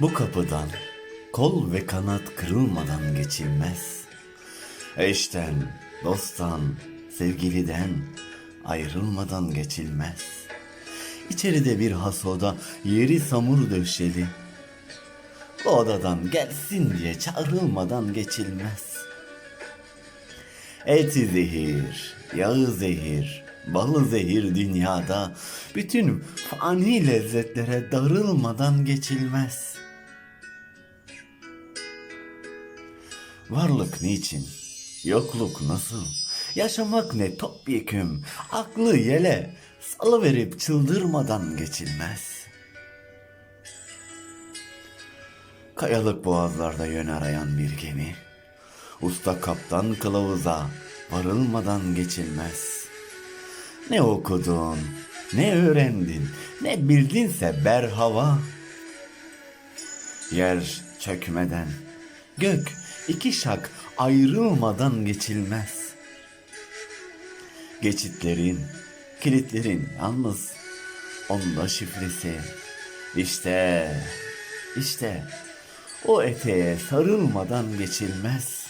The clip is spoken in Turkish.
Bu kapıdan kol ve kanat kırılmadan geçilmez. Eşten, dosttan, sevgiliden ayrılmadan geçilmez. İçeride bir has oda, yeri samur döşeli. Bu odadan gelsin diye çağrılmadan geçilmez. Eti zehir, yağı zehir, balı zehir dünyada bütün fani lezzetlere darılmadan geçilmez. Varlık niçin? Yokluk nasıl? Yaşamak ne topyeküm, aklı yele, salıverip çıldırmadan geçilmez. Kayalık boğazlarda yön arayan bir gemi, usta kaptan kılavuza varılmadan geçilmez. Ne okudun, ne öğrendin, ne bildinse berhava. Yer çökmeden, gök iki şak ayrılmadan geçilmez. Geçitlerin, kilitlerin yalnız onda şifresi. İşte, işte o eteğe sarılmadan geçilmez.